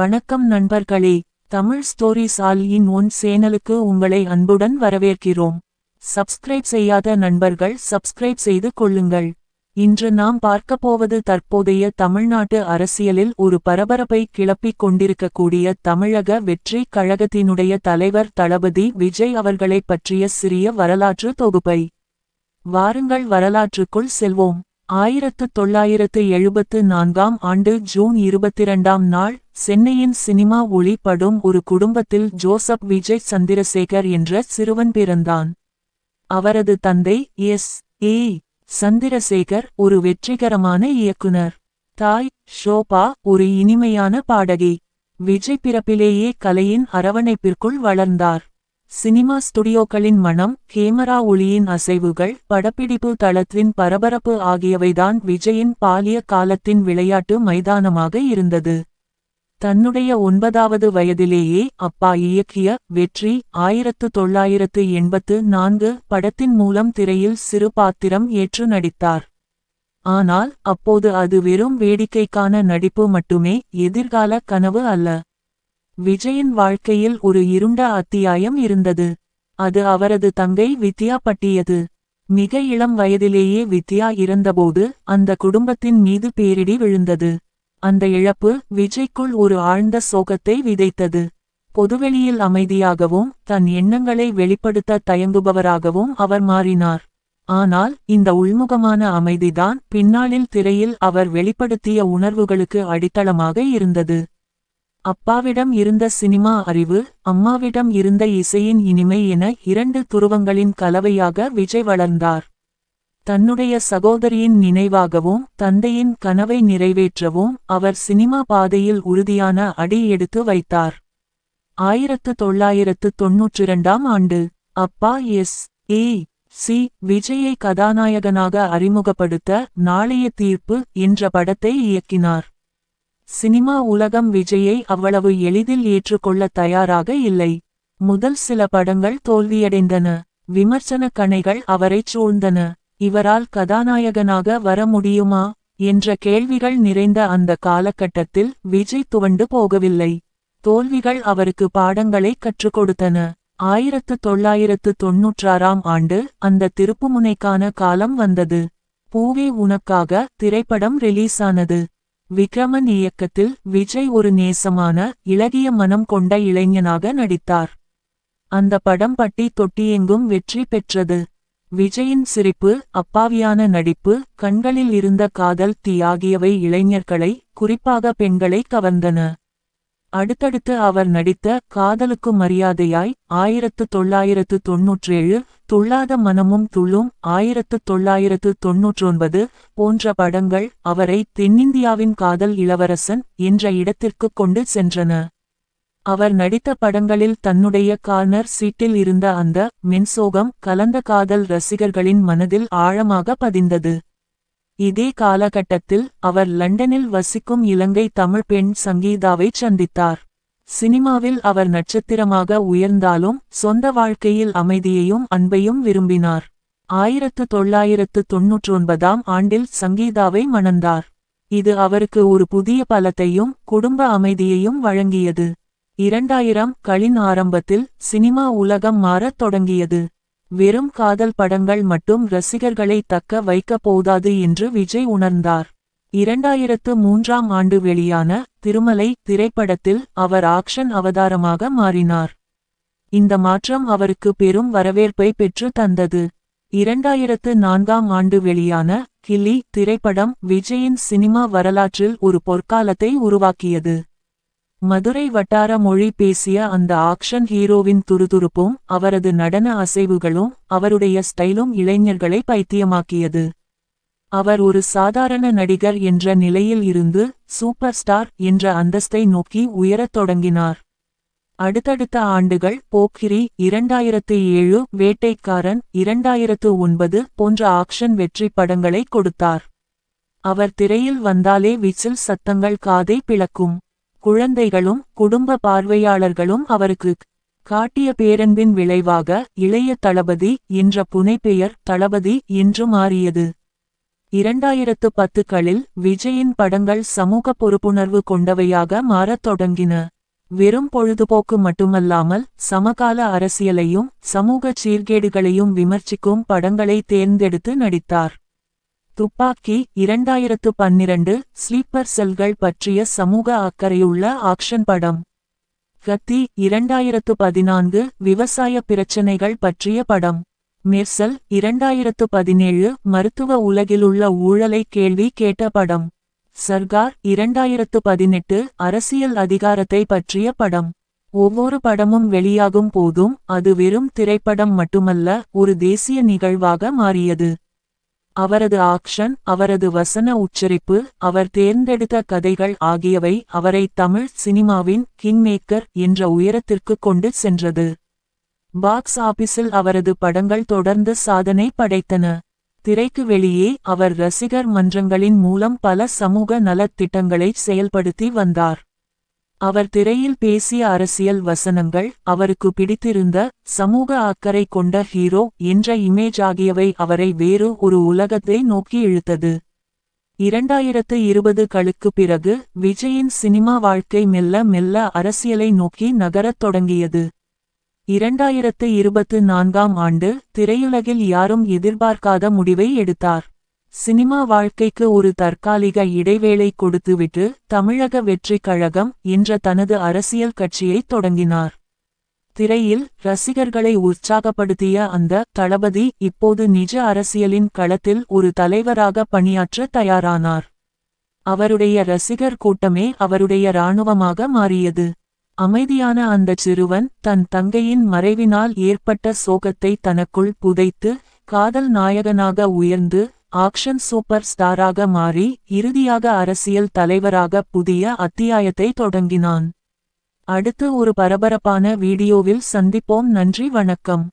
வணக்கம் நண்பர்களே Tamil stories all in one சேனலுக்கு உங்களை அன்புடன் வரவேற்கிறோம். சப்ஸ்கிரைப் செய்யாத நண்பர்கள் சப்ஸ்கிரைப் செய்து கொள்ளுங்கள். இன்று நாம் பார்க்கப் போவது தற்போதைய தமிழ்நாட்டு அரசியலில் ஒரு பரபரப்பை கிளப்பிக் கொண்டிருக்கக்கூடிய தமிழக வெற்றி கழகத்தினுடைய தலைவர் தளபதி விஜய் அவர்களைப் பற்றிய சிறிய வரலாற்று தொகுப்பை. வாருங்கள் வரலாற்றுக்குள் செல்வோம். ஆயிரத்து தொள்ளாயிரத்து எழுபத்து நான்காம் ஆண்டு ஜூன் இருபத்திரண்டாம் நாள் சென்னையின் சினிமா ஒளிப்படும் ஒரு குடும்பத்தில் ஜோசப் விஜய் சந்திரசேகர் என்ற சிறுவன் பிறந்தான். அவரது தந்தை எஸ். ஏ. சந்திரசேகர் ஒரு வெற்றிகரமான இயக்குனர். தாய் ஷோபா ஒரு இனிமையான பாடகி. விஜய் பிறப்பிலேயே கலையின் அரவணைப்பிற்குள் வளர்ந்தார். சினிமா ஸ்டுடியோக்களின் மனம் கேமரா ஒளியின் அசைவுகள் படப்பிடிப்பு தளத்தின் பரபரப்பு ஆகியவைதான் விஜயின் பாலிய காலத்தின் விளையாட்டு மைதானமாக இருந்தது. தன்னுடைய ஒன்பதாவது வயதிலேயே அப்பா இயக்கிய வெற்றி ஆயிரத்து தொள்ளாயிரத்து எண்பத்து நான்கு படத்தின் மூலம் திரையில் சிறு பாத்திரம் ஏற்று நடித்தார். ஆனால் அப்போது அது வெறும் வேடிக்கைக்கான நடிப்பு மட்டுமே எதிர்கால கனவு அல்ல. விஜயின் வாழ்க்கையில் ஒரு இருண்ட அத்தியாயம் இருந்தது. அது அவரது தங்கை வித்யா பட்டியது மிக இளம் வயதிலேயே வித்யா இறந்தபோது அந்த குடும்பத்தின் மீது பேரிடி விழுந்தது. அந்த இழப்பு விஜய்க்குள் ஒரு ஆழ்ந்த சோகத்தை விதைத்தது. பொதுவெளியில் அமைதியாகவும் தன் எண்ணங்களை வெளிப்படுத்த தயங்குபவராகவும் அவர் மாறினார். ஆனால் இந்த உள்முகமான அமைதிதான் பின்னாளில் திரையில் அவர் வெளிப்படுத்திய உணர்வுகளுக்கு அடித்தளமாக இருந்தது. அப்பாவிடம் இருந்த சினிமா அறிவு அம்மாவிடம் இருந்த இசையின் இனிமை என இரண்டு துருவங்களின் கலவையாக விஜய் வளர்ந்தார். தன்னுடைய சகோதரியின் நினைவாகவும் தந்தையின் கனவை நிறைவேற்றவும் அவர் சினிமா பாதையில் உறுதியான அடி எடுத்து வைத்தார். ஆயிரத்து தொள்ளாயிரத்து தொன்னூற்றிரண்டாம் ஆண்டு அப்பா எஸ். ஏ. சி. விஜயை கதாநாயகனாக அறிமுகப்படுத்த நாளைய தீர்ப்பு என்ற படத்தை இயக்கினார். சினிமா உலகம் விஜயை அவ்வளவு எளிதில் ஏற்றுக்கொள்ள தயாராக இல்லை. முதல் சில படங்கள் தோல்வியடைந்தன. விமர்சன கணைகள் அவரைச் சூழ்ந்தன. இவரால் கதாநாயகனாக வர முடியுமா? என்ற கேள்விகள் நிறைந்த அந்த காலகட்டத்தில் விஜய் துவண்டு போகவில்லை. தோல்விகள் அவருக்கு பாடங்களை கற்றுக் கொடுத்தன. ஆயிரத்து தொள்ளாயிரத்து தொன்னூற்றாறாம் ஆண்டு அந்த திருப்புமுனைக்கான காலம் வந்தது. பூவே உனக்காக திரைப்படம் ரிலீஸானது. விக்ரமன் இயக்கத்தில் விஜய் ஒரு நேசமான இளகிய மனம் கொண்ட இளைஞனாக நடித்தார். அந்த படம் பட்டி தொட்டியெங்கும் வெற்றி பெற்றது. விஜயின் சிரிப்பு அப்பாவியான நடிப்பு கண்களில் இருந்த காதல் தீ ஆகியவை இளைஞர்களை குறிப்பாக பெண்களை கவர்ந்தன. அடுத்தடுத்து அவர் நடித்த காதலுக்கு மரியாதையாய் ஆயிரத்து தொள்ளாயிரத்து தொன்னூற்றேழு துள்ளாத மனமும் துள்ளும் ஆயிரத்து தொள்ளாயிரத்து தொன்னூற்றொன்பது போன்ற படங்கள் அவரை தென்னிந்தியாவின் காதல் இளவரசன் என்ற இடத்திற்கு கொண்டு சென்றன. அவர் நடித்த படங்களில் தன்னுடைய கார்னர் சீட்டில் இருந்த அந்த மென்சோகம் கலந்த காதல் ரசிகர்களின் மனதில் ஆழமாக பதிந்தது. இதே காலகட்டத்தில் அவர் லண்டனில் வசிக்கும் இலங்கை தமிழ் பெண் சங்கீதாவை சந்தித்தார். சினிமாவில் அவர் நட்சத்திரமாக உயர்ந்தாலும் சொந்த வாழ்க்கையில் அமைதியையும் அன்பையும் விரும்பினார். ஆயிரத்து தொள்ளாயிரத்து தொன்னூற்றொன்பதாம் ஆண்டில் சங்கீதாவை மணந்தார். இது அவருக்கு ஒரு புதிய பலத்தையும் குடும்ப அமைதியையும் வழங்கியது. இரண்டாயிரம் களின் ஆரம்பத்தில் சினிமா உலகம் மாறத் தொடங்கியது. வெறும் காதல் படங்கள் மட்டும் ரசிகர்களை தக்க வைக்கப் போதாது என்று விஜய் உணர்ந்தார். இரண்டாயிரத்து மூன்றாம் ஆண்டு வெளியான திருமலை திரைப்படத்தில் அவர் ஆக்ஷன் அவதாரமாக மாறினார். இந்த மாற்றம் அவருக்கு பெரும் வரவேற்பை பெற்று தந்தது. இரண்டாயிரத்து நான்காம் ஆண்டு வெளியான கில்லி திரைப்படம் விஜயின் சினிமா வரலாற்றில் ஒரு பொற்காலத்தை உருவாக்கியது. மதுரை வட்டார மொழி பேசிய அந்த ஆக்ஷன் ஹீரோவின் துருதுருப்பும் அவரது நடன அசைவுகளும் அவருடைய ஸ்டைலும் இளைஞர்களை பைத்தியமாக்கியது. அவர் ஒரு சாதாரண நடிகர் என்ற நிலையில் இருந்து சூப்பர் ஸ்டார் என்ற அந்தஸ்தை நோக்கி உயரத் தொடங்கினார். அடுத்தடுத்த ஆண்டுகள் போக்கிரி இரண்டாயிரத்து ஏழு வேட்டைக்காரன் இரண்டாயிரத்து ஒன்பது போன்ற ஆக்ஷன் வெற்றி படங்களை கொடுத்தார். அவர் திரையில் வந்தாலே விசில் சத்தங்கள் காதை பிளக்கும். குழந்தைகளும் குடும்ப பார்வையாளர்களும் அவருக்கு காட்டிய பேரன்பின் விளைவாக இளைய தளபதி என்ற புனைப்பெயர் தளபதி என்று மாறியது. இரண்டாயிரத்து பத்துகளில் விஜயின் படங்கள் சமூக பொறுப்புணர்வு கொண்டவையாக மாறத் தொடங்கின. வெறும் பொழுதுபோக்கு மட்டுமல்லாமல் சமகால அரசியலையும் சமூக சீர்கேடுகளையும் விமர்சிக்கும் படங்களை தேர்ந்தெடுத்து நடித்தார். துப்பாக்கி இரண்டாயிரத்து பன்னிரண்டு ஸ்லீப்பர் செல்கள் பற்றிய சமூக அக்கறையுள்ள ஆக்ஷன் படம். கத்தி இரண்டாயிரத்து பதினான்கு விவசாய பிரச்சினைகள் பற்றிய படம். மெர்சல் இரண்டாயிரத்து பதினேழு மருத்துவ உலகிலுள்ள ஊழலை கேள்வி கேட்ட படம். சர்கார் இரண்டாயிரத்து பதினெட்டு அரசியல் அதிகாரத்தை பற்றிய படம். ஒவ்வொரு படமும் வெளியாகும் போதும் அது வெறும் திரைப்படம் மட்டுமல்ல ஒரு தேசிய நிகழ்வாக மாறியது. அவரது ஆக்ஷன் அவரது வசன உச்சரிப்பு அவர் தேர்ந்தெடுத்த கதைகள் ஆகியவை அவரை தமிழ் சினிமாவின் கிங்மேக்கர் என்ற உயரத்திற்கு கொண்டு சென்றது. பாக்ஸ் ஆபீஸில் அவரது படங்கள் தொடர்ந்து சாதனை படைத்தன. திரைக்கு வெளியே அவர் ரசிகர் மன்றங்களின் மூலம் பல சமூக நலத்திட்டங்களை செயல்படுத்தி வந்தார். அவர் திரையில் பேசிய அரசியல் வசனங்கள் அவருக்கு பிடித்திருந்த சமூக அக்கறை கொண்ட ஹீரோ என்ற இமேஜ் ஆகியவை அவரை வேறு ஒரு உலகத்தை நோக்கி இழுத்தது. இரண்டாயிரத்து இருபது களுக்கு பிறகு விஜயின் சினிமா வாழ்க்கை மெல்ல மெல்ல அரசியலை நோக்கி நகரத் தொடங்கியது. இரண்டாயிரத்து இருபத்து நான்காம் ஆண்டு திரையுலகில் யாரும் எதிர்பார்க்காத முடிவை எடுத்தார். சினிமா வாழ்க்கைக்கு ஒரு தற்காலிக இடைவேளை கொடுத்துவிட்டு தமிழக வெற்றிக் கழகம் என்ற தனது அரசியல் கட்சியை தொடங்கினார். திரையில் ரசிகர்களை உற்சாகப்படுத்திய அந்த தளபதி இப்போது நிஜ அரசியலின் களத்தில் ஒரு தலைவராக பணியாற்ற தயாரானார். அவருடைய ரசிகர் கூட்டமே அவருடைய இராணுவமாக மாறியது. அமைதியான அந்தச் சிறுவன் தன் தங்கையின் மறைவினால் ஏற்பட்ட சோகத்தை தனக்குள் புதைத்து காதல் நாயகனாக உயர்ந்து ஆக்ஷன் சூப்பர் ஸ்டாராக மாறி இறுதியாக அரசியல் தலைவராக புதிய அத்தியாயத்தை தொடங்கினான். அடுத்து ஒரு பரபரப்பான வீடியோவில் சந்திப்போம். நன்றி வணக்கம்.